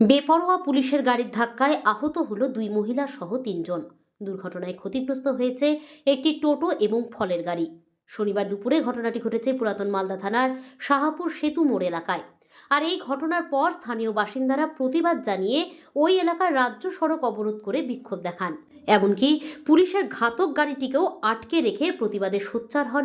বেপরোয়া পুলিশের গাড়ির ধাক্কায় আহত হলো দুই মহিলা সহ তিনজন। দুর্ঘটনায় ক্ষতিগ্রস্ত হয়েছে একটি টোটো এবং ফলের গাড়ি। শনিবার দুপুরে ঘটনাটি ঘটেছে পুরাতন মালদা থানার শাহাপুর সেতু মোড় এলাকায়। আর এই ঘটনার পর স্থানীয় বাসিন্দারা প্রতিবাদ জানিয়ে ওই এলাকার রাজ্য সড়ক অবরোধ করে বিক্ষোভ দেখান। এমনকি পুলিশের ঘাতক গাড়িটিকেও আটকে রেখে প্রতিবাদে সোচ্চার হন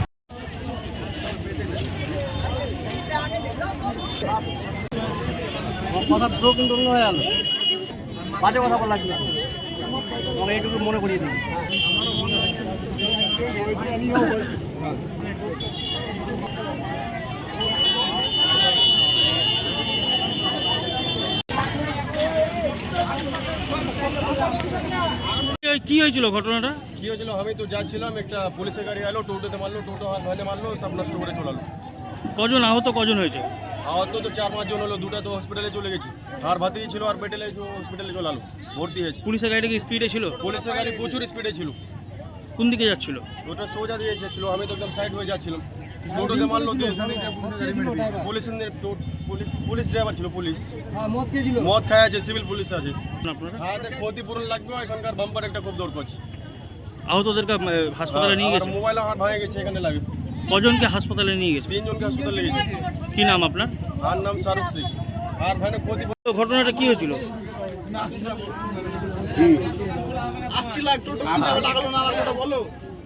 কথা থ্রো কিন্তু অন্য হয়ে গেল। বাজে কথা বলা লাগবে আমাকে এইটুকু মনে করিয়ে দিন। কি হয়েছিল ঘটনাটা? কি হয়েছিল আমি তো যাচ্ছিলাম একটা পুলিশের গাড়ি এলো টোটোতে মারলো টোটো হাত ভেঙে মারলো সব নষ্ট করে চলালো। কজন আহত কজন হয়েছে? আহত তো চার পাঁচ জন হলো দুটা তো হসপিটালে চলে গেছি। আর ভাতি ছিল আর পেটেলে হসপিটালে চলে আলো ভর্তি হয়েছে। পুলিশের গাড়িটা কি স্পিডে ছিল? পুলিশের গাড়ি প্রচুর স্পিডে ছিল। কোন দিকে যাচ্ছিল? ওটা সোজা দিয়ে ছিল আমি তো একদম সাইড হয়ে যাচ্ছিলাম। টোটোতে মারলো পুলিশ পুলিশ পুলিশ ড্রাইভার ছিল পুলিশ। মদ খায় আছে সিভিল পুলিশ আছে। হ্যাঁ ক্ষতিপূরণ লাগবে এখানকার বাম্পার একটা খুব আহতদেরকে হাসপাতালে নিয়ে গেছে? মোবাইল হাত ভাঙে গেছে এখানে লাগে। কজনকে হাসপাতালে নিয়ে গেছে? তিনজনকে হাসপাতালে নিয়ে গেছে। কি নাম আপনার? আর নাম শাহরুখ সিং। আর ভাই ঘটনাটা কি হয়েছিল?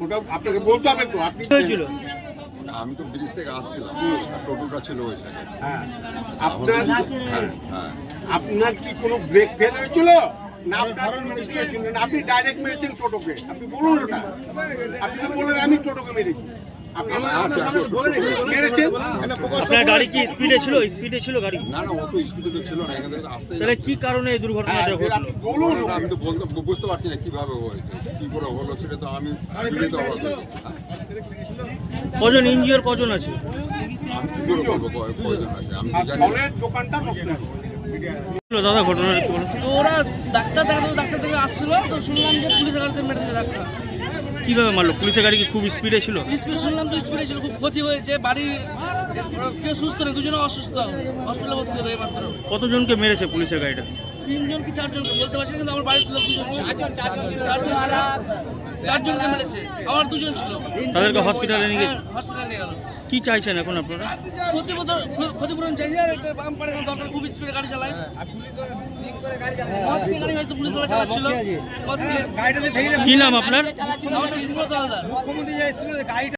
ওটা আপনাকে বলতে হবে তো আপনি কি হয়েছিল? না, আমি তো ব্রিজ থেকে আসছিলাম। টোটোটা ছিল ওই হ্যাঁ। আপনার হ্যাঁ হ্যাঁ। আপনার কি কোনো ব্রেক ফেল হয়েছিল? না না আপনি ডাইরেক্ট মেরেছেন টোটোকে। আপনি বলুন ওটা। আপনি তো বললেন আমি টোটোকে মেরেছি। আপনার গাড়ি কি স্পিডে ছিল? স্পিডে ছিল গাড়ি? না না অত স্পিডে তো ছিল না এখান থেকে তো তাহলে কি কারণে এই দুর্ঘটনাটা ঘটলো? বলুন আমি তো বলতে বুঝতে পারছি না কীভাবে হয়েছে কি করে হলো সেটা তো আমি নিজে তো অবাক কজন ইঞ্জিওর কজন আছে? আমি কি করে বলব কয়- আছে? আমি তো জানি দোকানটা নষ্ট হয়ে গেছে। দাদা ঘটনাটা কি বলো তো ওরা ডাক্তার দেখাতে ডাক্তার থেকে আসছিল তো শুনলাম যে পুলিশের গাড়িতে মেরে ডাক্তার। কীভাবে মারলো? পুলিশের গাড়ি কি খুব স্পিডে ছিল? স্পিড শুনলাম তো স্পিডে ছিল খুব ক্ষতি হয়েছে বাড়ি কেউ সুস্থ নেই দুজনে অসুস্থ হসপিটালে ভর্তি হলো মাত্র কতজনকে মেরেছে পুলিশের গাড়িটা? তিনজন কি চারজন বলতে পারছি না, কিন্তু আমার বাড়ির লোক দুজন ছিল। চারজন চারজনকে মেরেছে আমার দুজন ছিল। তাদেরকে হসপিটালে নিয়ে গেছে? হ্যাঁ, হসপিটালে নিয়ে গেল। কি চাইছেন এখন আপনারা? ক্ষতিপূরণ ক্ষতিপূরণ চাইছে আর একটা বাম পাড়ে দরকার খুব স্পিডে গাড়ি চালায় গাড়ি হয়তো পুলিশ ওরা চালাচ্ছিল। মদ খেয়ে কি নাম আপনার?